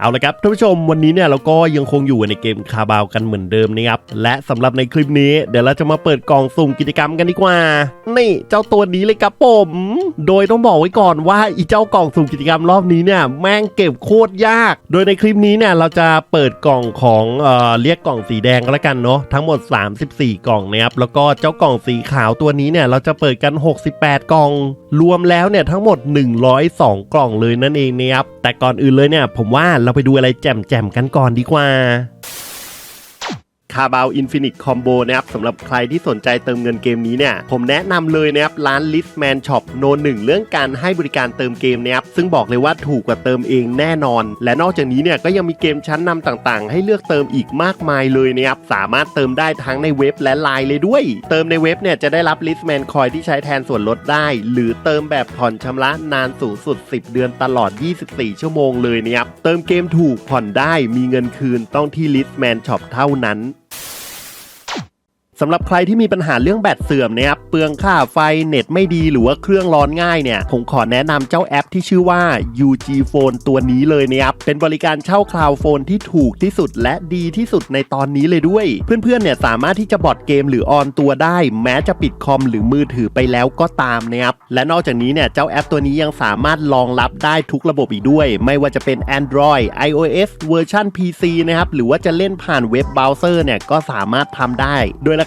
เอาละครับท่านผู้ชมวันนี้เนี่ยเราก็ยังคงอยู่ในเกมคาบาวกันเหมือนเดิมนะครับและสำหรับในคลิปนี้เดี๋ยวเราจะมาเปิดกล่องสุ่มกิจกรรมกันดีกว่านี่เจ้าตัวนี้เลยครับผม โดยต้องบอกไว้ก่อนว่าอีเจ้ากล่องสุ่มกิจกรรมรอบนี้เนี่ยแม่งเก็บโคตรยาก โดยในคลิปนี้เนี่ยเราจะเปิดกล่องของเอ่อเรียกกล่องสีแดงก็แล้วกันเนาะทั้งหมด 34 กล่องนะครับแล้วก็เจ้ากล่องสีขาวตัวนี้เนี่ยเราจะเปิดกัน 68 กล่อง รวมแล้วเนี่ยทั้งหมด 102 กล่องเลยนั่นเองนะครับแต่ก่อนอื่นเลยเนี่ยผมว่าเราไปดูอะไรแจ่มๆกันก่อนดีกว่า คาบาวอินฟินิตคอมโบนะครับสำหรับใครที่สนใจเติมเงินเกมนี้เนี่ยผมแนะนำเลยนะครับร้าน Listman Shop โนหนึ่งเรื่องการให้บริการเติมเกมนะครับซึ่งบอกเลยว่าถูกกว่าเติมเองแน่นอน และนอกจากนี้เนี่ยก็ยังมีเกมชั้นนำต่างๆ ให้เลือกเติมอีกมากมายเลยนะครับสามารถเติมได้ทั้งในเว็บและไลน์เลยด้วย เติมในเว็บเนี่ยจะได้รับ Listman Coin ที่ใช้แทนส่วนลดได้ หรือเติมแบบผ่อนชำระนานสูงสุด 10 เดือนตลอด 24 ชั่วโมงเลยนะครับเติมเกมถูกผ่อนได้มีเงินคืนต้องที่ Listman Shop เท่านั้น สำหรับใครที่มีปัญหาเรื่องแบตเสื่อมนะครับเปลืองค่าไฟเน็ตไม่ดีหรือว่าเครื่องร้อนง่ายเนี่ยผมขอแนะนำเจ้าแอปที่ชื่อว่า UG Phone ตัวนี้เลยนะครับเป็นบริการเช่าคลาวด์โฟนที่ถูกที่สุดและดีที่สุดในตอนนี้เลยด้วย เพื่อนๆเนี่ยสามารถที่จะบอดเกมหรือออนตัวได้ แม้จะปิดคอมหรือมือถือไปแล้วก็ตามนะครับและนอกจากนี้เนี่ยเจ้าแอปตัวนี้ยังสามารถรองรับได้ทุกระบบอีกด้วย ไม่ว่าจะเป็น Android iOS เวอร์ชัน PC นะครับหรือว่าจะเล่นผ่านเว็บเบราว์เซอร์เนี่ยก็สามารถทำได้โดยรา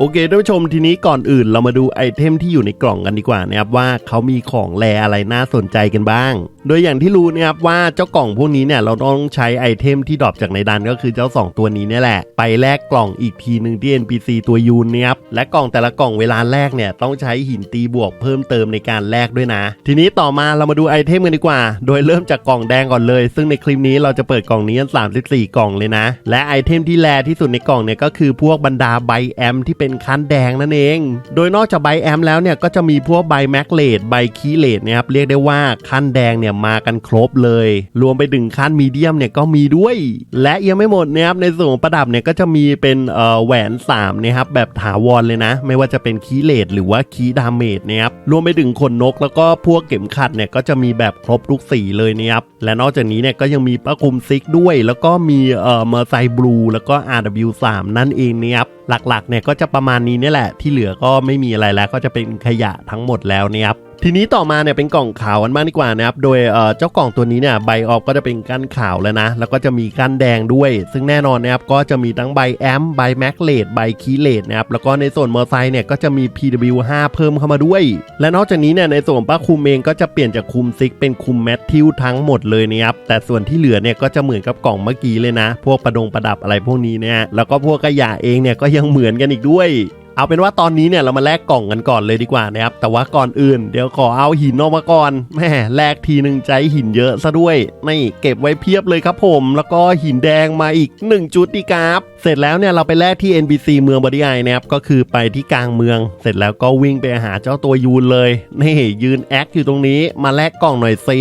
โอเคท่านผู้ชมทีนี้ก่อนอื่นเรามาดูไอเทมที่อยู่ในกล่องกันดีกว่านะครับว่าเขามีของแลอะไรน่าสนใจกันบ้าง โดยอย่างที่รู้นะครับว่าเจ้ากล่องพวกนี้เนี่ยเราต้องใช้ไอเทมที่ดรอปจากในดันก็คือเจ้า 2 ตัวนี้เนี่ยแหละ ไปแลกกล่องอีกทีหนึ่งที่ NPC ตัวยูนนะครับและกล่องแต่ละกล่องเวลาแลกเนี่ยต้องใช้หินตีบวกเพิ่มเติมในการแลกด้วยนะ ทีนี้ต่อมาเรามาดูไอเทมกันดีกว่า โดยเริ่มจากกล่องแดงก่อนเลย ซึ่งในคลิปนี้เราจะเปิดกล่องนี้กัน34 กล่องเลยนะ และไอเทมที่แลที่สุดในกล่องเนี่ยก็คือพวกบรรดาใบแอมที่เป็นคันแดงนั่นเอง โดยนอกจากใบแอมแล้วเนี่ยก็จะมีพวกใบแมกเลดใบคีเลดนะครับเรียกได้ว่าคันแดงเนี่ยมากันครบเลย รวมไปถึงคันมีเดียมเนี่ยก็มีด้วย และยังไม่หมดนะครับในส่วนของประดับเนี่ยก็จะมีเป็นเอ่อแหวน3นะครับแบบถาวรเลยนะ ไม่ว่าจะเป็นคีเลดหรือว่าคีดาเมจนะครับรวมไปถึงขนนกแล้วก็พวกเข็มขัดเนี่ยก็จะมีแบบครบทุกสีเลยนะครับและนอกจากนี้เนี่ยก็ยังมีประคุมซิกด้วย แล้วก็มีเอ่อเมอร์ไซบลูแล้วก็ RW3 นั่นเองนะครับหลักๆเนี่ยก็จะประมาณนี้เนี่ยแหละ ที่เหลือก็ไม่มีอะไรแล้วก็จะเป็นขยะทั้งหมดแล้วนะครับ ทีนี้ต่อมาเนี่ยเป็นกล่องขาวกันบ้างดีกว่านะครับ โดยเจ้ากล่องตัวนี้เนี่ยใบออกก็จะเป็นก้านขาวแล้วนะ แล้วก็จะมีก้านแดงด้วย ซึ่งแน่นอนนะครับก็จะมีทั้งใบแอมใบแม็กเลดใบคีเลดนะครับ แล้วก็ในส่วนมอไซค์เนี่ยก็จะมี PW5 เพิ่มเข้ามาด้วย และนอกจากนี้เนี่ยในส่วนป้าคุมเองก็จะเปลี่ยนจากคุมซิกเป็นคุมแมททิวทั้งหมดเลยนะครับ แต่ส่วนที่เหลือเนี่ยก็จะเหมือนกับกล่องเมื่อกี้เลยนะ พวกประดงประดับอะไรพวกนี้เนี่ย แล้วก็พวกขยะเองเนี่ยก็ยังเหมือนกันอีกด้วย เอาเป็นว่าตอนนี้เนี่ยเรามาแลกกล่องกันก่อนเลยดีกว่านะครับ แต่ว่าก่อนอื่น เดี๋ยวขอเอาหินออกมาก่อนแม่แลกทีหนึ่งใจหินเยอะซะด้วยนี่เก็บไว้เพียบเลยครับผม แล้วก็หินแดงมาอีก 1 จุดดีครับเสร็จแล้วเนี่ยเราไปแลกที่ NPC เมืองบอดี้ไอนะครับก็คือไปที่กลางเมือง เสร็จแล้วก็วิ่งไปหาเจ้าตัวยูนเลยนี่ยืนแอคอยู่ตรงนี้มาแลกกล่องหน่อยซิ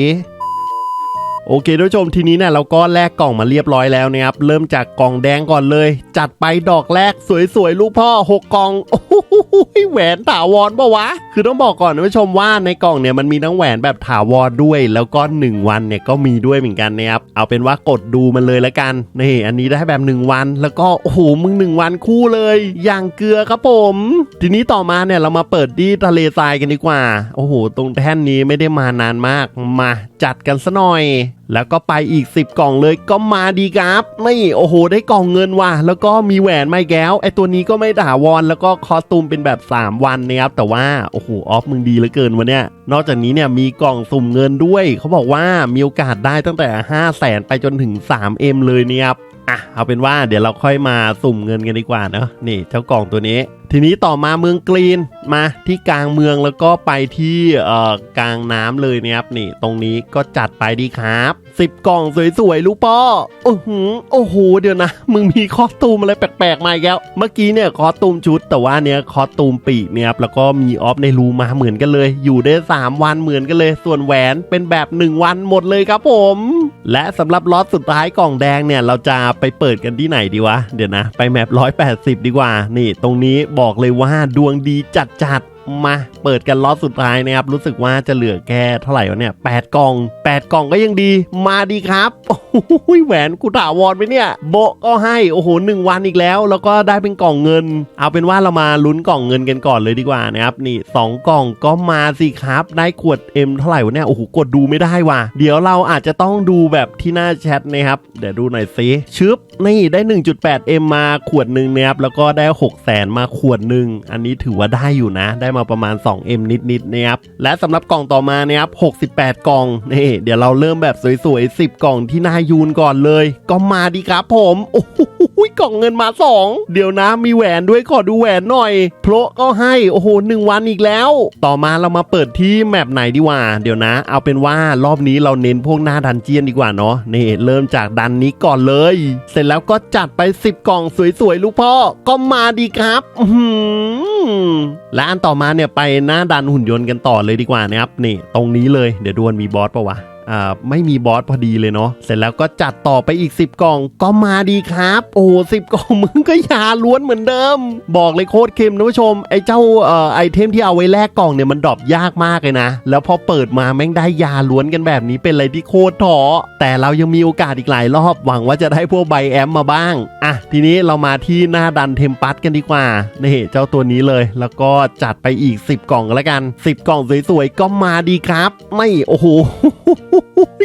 โอเคท่านผู้ชมทีนี้เนี่ยเราก็แลกกล่องมาเรียบร้อยแล้วนะครับเริ่มจากกล่องแดงก่อนเลย จัดไปดอกแรกสวยๆลูกพ่อ6กล่องโอ้โหแหวนถาวรปะวะ คือต้องบอกก่อนท่านผู้ชมว่าในกล่องเนี่ยมันมีทั้งแหวนแบบถาวรด้วย แล้วก็ 1 วันเนี่ยก็มีด้วยเหมือนกันนะครับเอาเป็นว่ากดดูมันเลยละกันนี่อันนี้ได้แบบ 1 วัน แล้วก็โอ้โหมึง1 วันคู่เลย อย่างเกลือครับผม ทีนี้ต่อมาเนี่ยเรามาเปิดที่ทะเลทรายกันดีกว่า โอ้โห ตรงแท่นนี้ไม่ได้มานานมากมาจัดกันซะหน่อย แล้วก็ไปอีก 10 กล่องเลยก็มาดีครับนี่โอ้โห ได้กล่องเงินว่ะแล้วก็มีแหวนไม่แก้วไอตัวนี้ก็ไม่ถาวรแล้วก็คอสตูมเป็นแบบ 3 วันนะครับแต่ว่าโอ้โหออฟมึงดีเหลือเกินวันเนี้ยนอกจากนี้เนี่ยมีกล่องสุ่มเงินด้วย เขาบอกว่ามีโอกาสได้ตั้งแต่ 5 0 0แสนไปจนถึง 3M เลยเนี่ยครับอะเอาเป็นว่าเดี๋ยวเราค่อยมาสุ่มเงินกันดีกว่าเนาะนี่เจ้ากล่องตัวนี้ทีนี้ต่อมาเมืองกรีนมาที่กลางเมืองแล้วก็ไปที่เอ่อกลางน้ำเลยเนี่ยครับนี่ ตรงนี้ก็จัดไปดีครับสิบกล่องสวยๆลูกป้อโอ้โหโอ้โหเดี๋ยวนะ มึงมีคอสตูมอะไรแปลกๆมาอีกแล้ว เมื่อกี้เนี่ยคอสตูมชุด แต่ว่าเนี่ยคอสตูมปีกเนี่ยครับแล้วก็มีออฟในรูมาเหมือนกันเลย อยู่ได้ 3 วันเหมือนกันเลย ส่วนแหวนเป็นแบบ 1 วันหมดเลยครับผม และสำหรับล็อตสุดท้ายกล่องแดงเนี่ยเราจะไปเปิดกันที่ไหนดีวะเดี๋ยวนะ ไปแมป180 ดีกว่า นี่ตรงนี้บอกเลยว่าดวงดีจัดจัด มาเปิดกันล็อตสุดท้ายนะครับ รู้สึกว่าจะเหลือแค่เท่าไหร่วะเนี่ยแปดกล่องแปดกล่องก็ยังดี มาดีครับโอ้โหแหวนกูถาวรไปเนี่ยโบก็ให้โอ้โหหนึ่งวันอีกแล้ว แล้วก็ได้เป็นกล่องเงิน เอาเป็นว่าเรามาลุ้นกล่องเงินกันก่อนเลยดีกว่านะครับนี่สองกล่องก็มาสิครับ ได้ขวด M เท่าไหร่วะเนี่ยโอ้โหกดดูไม่ได้ว่ะเดี๋ยวเราอาจจะต้องดูแบบที่หน้าแชทนะครับเดี๋ยวดูหน่อยสิชึบนี่ได้ 1.8 M มาขวดหนึ่งนะครับแล้วก็ได้6แสนมาขวดหนึ่งอันนี้ถือว่าได้อยู่นะได้มาประมาณ 2M นิดๆนะครับและสำหรับกล่องต่อมานะครับ 68 กล่องนี่เดี๋ยวเราเริ่มแบบสวยๆ 10 กล่องที่นายูนก่อนเลย ก็มาดีครับผมโอ้โห อุ้ยกล่องเงินมา2เดี๋ยวนะมีแหวนด้วยขอดูแหวนหน่อยโพระก็ให้โอ้โหหนึ่งวันอีกแล้ว ต่อมาเรามาเปิดที่แมปไหนดีกว่า เดี๋ยวนะ เอาเป็นว่ารอบนี้เราเน้นพวกหน้าดันเจียนดีกว่าเนาะนี่เริ่มจากดันนี้ก่อนเลย เสร็จแล้วก็จัดไป 10 กล่องสวยๆลูกพ่อก็มาดีครับอื้อหือและอันต่อมาเนี่ยไปหน้าดันหุ่นยนต์กันต่อเลยดีกว่านะครับนี่ ตรงนี้เลยเดี๋ยวดวนมีบอสปะวะ ไม่มีบอสพอดีเลยเนาะเสร็จแล้วก็จัดต่อไปอีก 10 กล่องก็มาดีครับ โอ้สิบกล่องมึงก็ยาล้วนเหมือนเดิม บอกเลยโคตรเค็มนะผู้ชม ไอ้เจ้าออไอเทมที่เอาไว้แลกกล่องเนี่ยมันดรอปยากมากเลยนะ แล้วพอเปิดมาแม่งได้ยาล้วนกันแบบนี้เป็นอะไรที่โคตรท้อแต่เรายังมีโอกาสอีกหลายรอบหวังว่าจะได้พวกใบแอมมาบ้างอะทีนี้เรามาที่หน้าดันเทมปัสกันดีกว่านี่เจ้าตัวนี้เลย แล้วก็จัดไปอีก 10 กล่องแล้วกัน 10 กล่องสวยๆก็มาดีครับ ไม่โอ้โห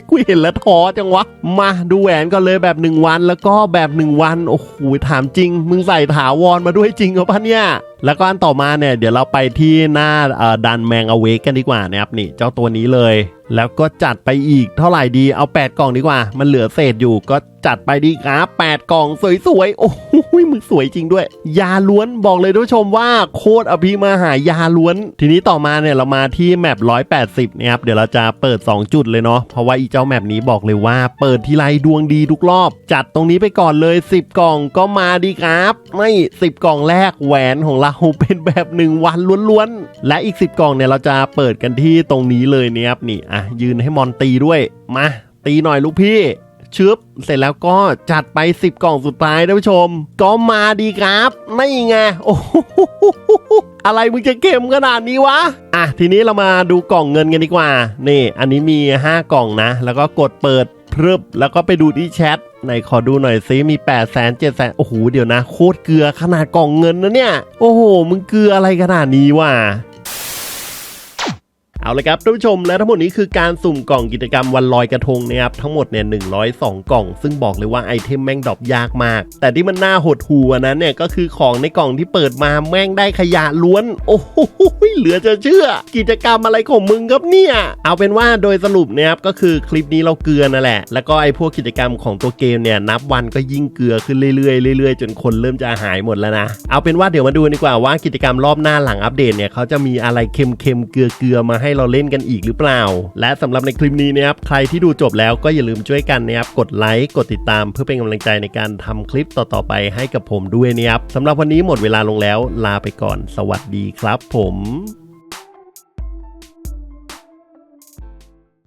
กูเห็นแล้วท้อจังวะ มาดูแหวนก่อนเลยแบบ 1 วันแล้วก็แบบ 1 วัน โอ้โหถามจริง มึงใส่ถาวรมาด้วยจริงเหรอปะเนี่ยแล้วก็อันต่อมาเนี่ย เดี๋ยวเราไปที่หน้าดันแมงอเวกกันดีกว่านะครับนี่ เจ้าตัวนี้เลย แล้วก็จัดไปอีกเท่าไหร่ดีเอา 8 กล่องดีกว่า มันเหลือเศษอยู่ก็จัดไปดีครับ8กล่องสวยๆ โอ้โหมึงสวยจริงด้วย ยาล้วนบอกเลยท่านผู้ชมว่าโคตรอภิมาหายาล้วน ทีนี้ต่อมาเนี่ยเรามาที่แมป180นะครับเดี๋ยวเราจะเปิด 2 จุดเลยเนาะเพราะว่าอีเจ้าแมปนี้บอกเลยว่า เปิดทีไรดวงดีทุกรอบ จัดตรงนี้ไปก่อนเลย 10 กล่องก็มาดีครับ ไม่ 10 กล่องแรกแหวนของเราเป็นแบบ 1 วันล้วนๆและอีก 10 กล่องเนี่ยเราจะเปิดกันที่ตรงนี้เลยเนี่ยครับนี่อะยืนให้มอนตีด้วย มา ตีหน่อยลูกพี่ชึบเสร็จแล้วก็จัดไป 10 กล่องสุดท้ายท่านผู้ชม ก็มาดีครับไม่ไงโอ้โหอะไรมึงจะเก็มขนาดนี้วะ อะ ทีนี้เรามาดูกล่องเงินกันดีกว่า นี่ อันนี้มี 5 กล่องนะ แล้วก็กดเปิดพรึบ แล้วก็ไปดูที่แชทไหนขอดูหน่อยซิมี 8 0 0 0 0 0 7 0 0 โอ้โห เดี๋ยวนะ โคตรเกลือขนาดกล่องเงินนะเนี่ย โอ้โห มึงเกลืออะไรขนาดนี้วะ เอาเลยครับท่านผู้ชมและทั้งหมดนี้คือการสุ่มกล่องกิจกรรมวันลอยกระทงนะครับทั้งหมดเนี่ย102กล่อง ซึ่งบอกเลยว่าไอเทมแม่งดรอปยากมาก แต่ที่มันน่าหดหูอันนั้นเนี่ยก็คือของในกล่องที่เปิดมาแม่งได้ขยะล้วน โอ้โหเหลือจะเชื่อ กิจกรรมอะไรของมึงครับเนี่ย เอาเป็นว่าโดยสรุปเนี่ยครับก็คือคลิปนี้เราเกลือนั่นแหละ แล้วก็ไอพวกกิจกรรมของตัวเกมเนี่ยนับวันก็ยิ่งเกลือขึ้นเรื่อยๆเรื่อยๆ จนคนเริ่มจะหายหมดแล้วนะ เอาเป็นว่าเดี๋ยวมาดูดีกว่าว่ากิจกรรมรอบหน้าหลังอัปเดตเนี่ยเขาจะมีอะไรเค็มๆเกลือๆมาให้เราเล่นกันอีกหรือเปล่า และสำหรับในคลิปนี้นะครับใครที่ดูจบแล้วก็อย่าลืมช่วยกันนะครับกดไลค์กดติดตาม เพื่อเป็นกำลังใจในการทำคลิปต่อๆไปให้กับผมด้วยนะครับสำหรับวันนี้หมดเวลาลงแล้วลาไปก่อน สวัสดีครับผม